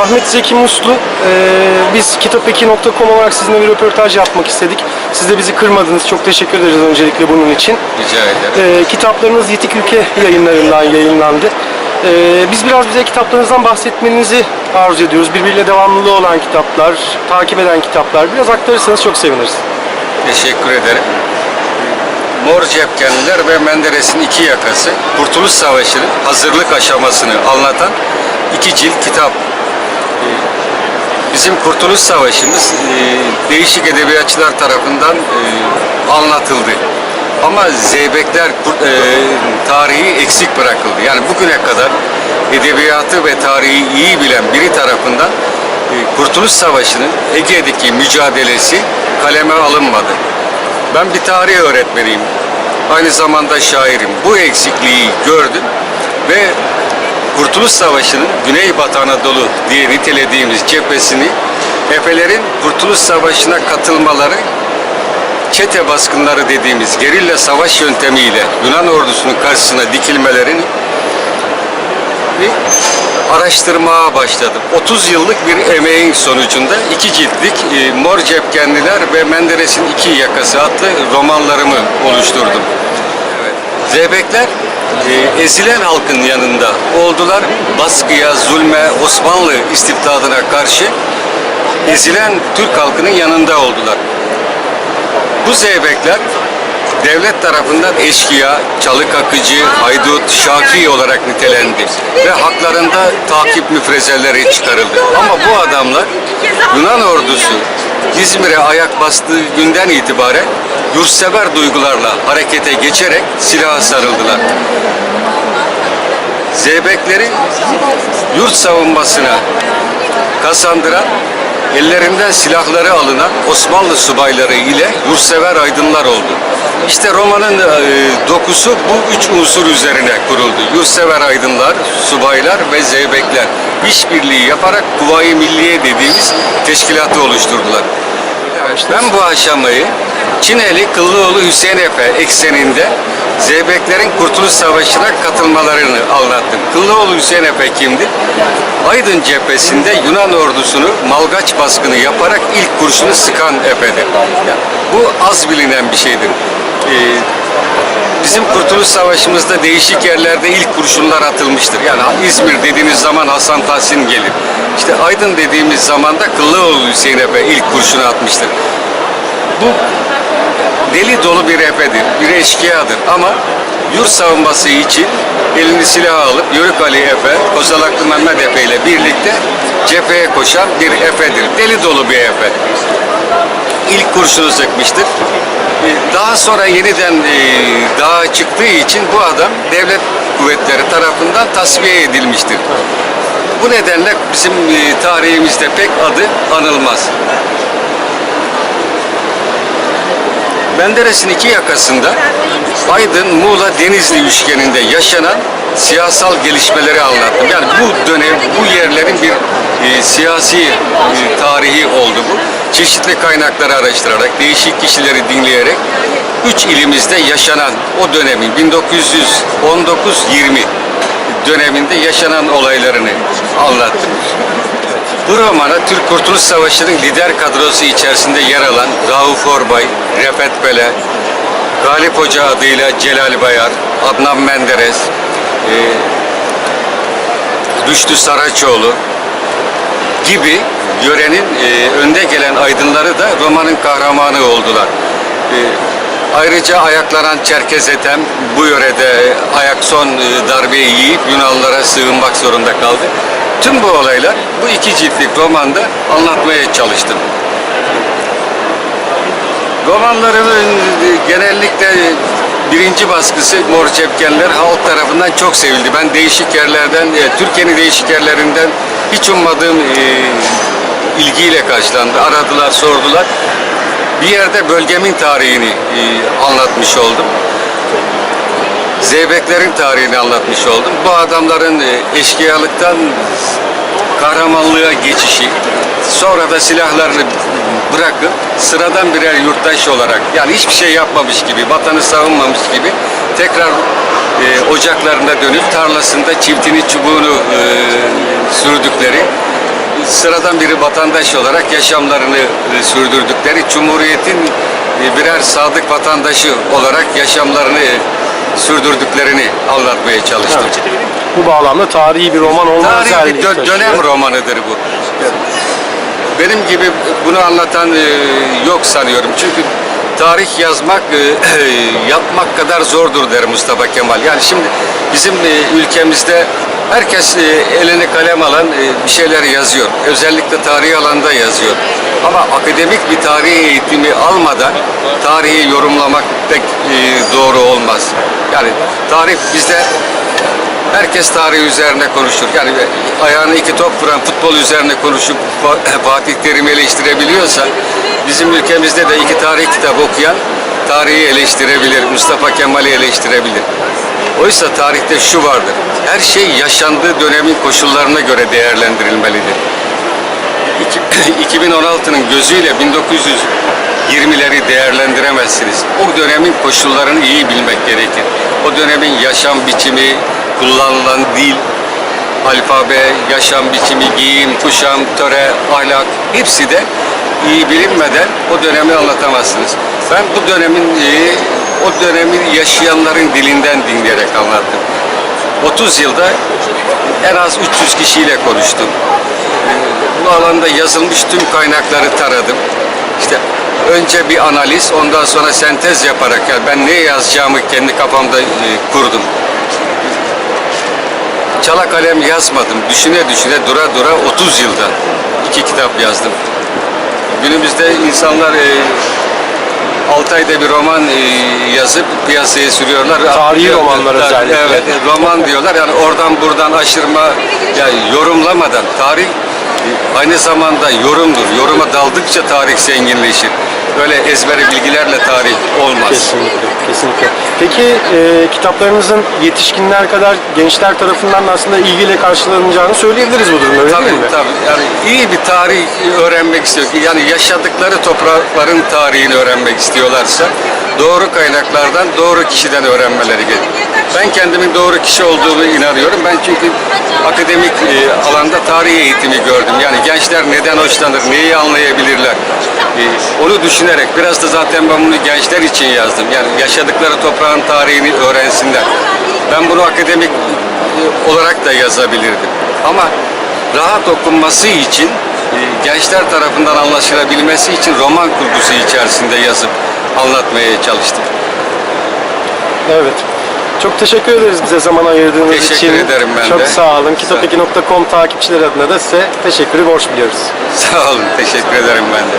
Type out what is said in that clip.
Ahmet Zeki Muslu. Ee, biz kitapeki.com olarak sizinle bir röportaj yapmak istedik. Siz de bizi kırmadınız. Çok teşekkür ederiz öncelikle bunun için. Rica ederim. Ee, kitaplarınız Yitik Ülke yayınlarından yayınlandı. Ee, biz biraz bize kitaplarınızdan bahsetmenizi arzu ediyoruz. Birbiriyle devamlılığı olan kitaplar, takip eden kitaplar. Biraz aktarırsanız çok seviniriz. Teşekkür ederim. Mor Cepkenliler ve Menderes'in iki yakası Kurtuluş Savaşı'nın hazırlık aşamasını anlatan iki cilt kitap. Bizim Kurtuluş Savaşı'mız e, değişik edebiyatçılar tarafından e, anlatıldı. Ama Zeybekler e, tarihi eksik bırakıldı. Yani bugüne kadar edebiyatı ve tarihi iyi bilen biri tarafından e, Kurtuluş Savaşı'nın Ege'deki mücadelesi kaleme alınmadı. Ben bir tarih öğretmeniyim. Aynı zamanda şairim. Bu eksikliği gördüm ve Kurtuluş Savaşı'nın Güneybatı Anadolu diye nitelediğimiz cephesini Efelerin Kurtuluş Savaşı'na katılmaları çete baskınları dediğimiz gerilla savaş yöntemiyle Yunan ordusunun karşısına dikilmelerini araştırmaya başladım. 30 yıllık bir emeğin sonucunda iki ciltlik e, Mor Cepkenliler ve Menderes'in iki yakası adlı romanlarımı oluşturdum. Zeybekler e, ezilen halkın yanında oldular. Baskıya, zulme, Osmanlı istibdadına karşı ezilen Türk halkının yanında oldular. Bu zeybekler devlet tarafından eşkıya, çalık akıcı, haydut, şaki olarak nitelendi ve haklarında takip müfrezeleri çıkarıldı. Ama bu adamlar Yunan ordusu İzmir'e ayak bastığı günden itibaren yurtsever duygularla harekete geçerek silaha sarıldılar. Zeybekleri yurt savunmasına kazandıran ellerinden silahları alınan Osmanlı subayları ile yurtsever aydınlar oldu. İşte romanın e, dokusu bu üç unsur üzerine kuruldu. Yurtsever aydınlar, subaylar ve zeybekler işbirliği yaparak Kuvayi Milliye dediğimiz teşkilatı oluşturdular. Ben bu aşamayı Çineli Kıllıoğlu Hüseyin Efe ekseninde Zeybeklerin Kurtuluş Savaşı'na katılmalarını anlattım. Kıllıoğlu Hüseyin Efe kimdi? Aydın cephesinde Yunan ordusunu Malgaç baskını yaparak ilk kurşunu sıkan Efe'dir. Yani bu az bilinen bir şeydir. Ee, Bizim Kurtuluş Savaşı'mızda değişik yerlerde ilk kurşunlar atılmıştır. Yani İzmir dediğiniz zaman Hasan Tahsin gelir. İşte Aydın dediğimiz zaman da Kıllıoğlu Hüseyin Efe ilk kurşunu atmıştır. Bu deli dolu bir efedir, bir eşkıyadır ama yurt savunması için elini silah alıp Yörük Ali Efe, Kozalaklı Mehmet Efe ile birlikte cepheye koşan bir efedir. Deli dolu bir efe. İlk kurşunu sıkmıştır. Ee, Daha sonra yeniden e, dağa çıktığı için bu adam devlet kuvvetleri tarafından tasfiye edilmiştir. Bu nedenle bizim e, tarihimizde pek adı anılmaz. Menderes'in iki yakasında Aydın, Muğla, Denizli üçgeninde yaşanan siyasal gelişmeleri anlattım. Yani bu dönem, bu yerlerin bir e, siyasi e, tarihi oldu bu. Çeşitli kaynakları araştırarak, değişik kişileri dinleyerek üç ilimizde yaşanan o dönemin 1919-20 döneminde yaşanan olaylarını anlattım. Bu romana Türk Kurtuluş Savaşı'nın lider kadrosu içerisinde yer alan Rauf Orbay, Refet Bele, Galip Hoca adıyla Celal Bayar, Adnan Menderes, e, Rüştü Saraçoğlu gibi yörenin e, önde gelen aydınları da romanın kahramanı oldular. E, ayrıca ayaklanan Çerkez Ethem bu yörede ayak son e, darbeyi yiyip Yunanlılara sığınmak zorunda kaldı. Tüm bu olaylar bu iki ciltlik romanda anlatmaya çalıştım. Romanlarımın e, genellikle birinci baskısı Mor Çepkenler halk tarafından çok sevildi. Ben değişik yerlerden, e, Türkiye'nin değişik yerlerinden hiç ummadığım ilgiyle karşılandı. Aradılar, sordular. Bir yerde bölgemin tarihini e, anlatmış oldum. Zeybeklerin tarihini anlatmış oldum. Bu adamların e, eşkıyalıktan kahramanlığa geçişi, sonra da silahlarını bırakıp sıradan birer yurttaş olarak yani hiçbir şey yapmamış gibi, vatanı savunmamış gibi tekrar e, ocaklarına dönüp tarlasında çiftini çubuğunu e, sürdükleri sıradan bir vatandaş olarak yaşamlarını e, sürdürdükleri, Cumhuriyet'in e, birer sadık vatandaşı olarak yaşamlarını e, sürdürdüklerini anlatmaya çalıştım. Bu bağlamda tarihi bir roman olma Tarihi bir özelliği dö- taşıyor. dönem romanıdır bu. Benim gibi bunu anlatan yok sanıyorum. Çünkü tarih yazmak, yapmak kadar zordur der Mustafa Kemal. Yani şimdi bizim ülkemizde herkes e, eline kalem alan e, bir şeyler yazıyor. Özellikle tarih alanda yazıyor. Ama akademik bir tarih eğitimi almadan tarihi yorumlamak pek e, doğru olmaz. Yani tarih bizde Herkes tarih üzerine konuşur. Yani ayağına iki top vuran futbol üzerine konuşup Fa- Fatih Terim'i eleştirebiliyorsa bizim ülkemizde de iki tarih kitabı okuyan tarihi eleştirebilir, Mustafa Kemal'i eleştirebilir. Oysa tarihte şu vardır. Her şey yaşandığı dönemin koşullarına göre değerlendirilmelidir. İki- 2016'nın gözüyle 1920'leri değerlendiremezsiniz. O dönemin koşullarını iyi bilmek gerekir. O dönemin yaşam biçimi, kullanılan dil, alfabe, yaşam biçimi, giyim, kuşam, töre, ahlak hepsi de iyi bilinmeden o dönemi anlatamazsınız. Ben bu dönemin e, o dönemi yaşayanların dilinden dinleyerek anlattım. 30 yılda en az 300 kişiyle konuştum. Bu alanda yazılmış tüm kaynakları taradım. İşte önce bir analiz, ondan sonra sentez yaparak yani ben ne yazacağımı kendi kafamda e, kurdum. Çala kalem yazmadım. Düşüne düşüne dura dura 30 yılda iki kitap yazdım. Günümüzde insanlar e, 6 ayda bir roman e, yazıp piyasaya sürüyorlar. Tarihi romanlar özellikle. Evet, roman diyorlar. Yani oradan buradan aşırma, yani yorumlamadan tarih e, aynı zamanda yorumdur. Yoruma daldıkça tarih zenginleşir. Böyle ezbere bilgilerle tarih olmaz. Kesinlikle, kesinlikle. Peki e, kitaplarınızın yetişkinler kadar gençler tarafından da aslında ilgiyle karşılanacağını söyleyebiliriz bu durumda öyle Tabii değil mi? tabii. Yani iyi bir tarih öğrenmek istiyor. Yani yaşadıkları toprakların tarihini öğrenmek istiyorlarsa doğru kaynaklardan, doğru kişiden öğrenmeleri gerekiyor. Ben kendimin doğru kişi olduğunu inanıyorum. Ben çünkü akademik e, alanda tarih eğitimi gördüm. Yani gençler neden hoşlanır, neyi anlayabilirler? E, onu düşünerek biraz da zaten ben bunu gençler için yazdım. Yani yaşadıkları toprağın tarihini öğrensinler. Ben bunu akademik e, olarak da yazabilirdim. Ama rahat okunması için, gençler tarafından anlaşılabilmesi için roman kurgusu içerisinde yazıp anlatmaya çalıştım. Evet. Çok teşekkür ederiz bize zaman ayırdığınız Teşekkür için. ederim ben Çok de. sağ olun. Kitapeki.com takipçileri adına da size teşekkürü borç biliyoruz. Sağ olun, teşekkür ederim ben de.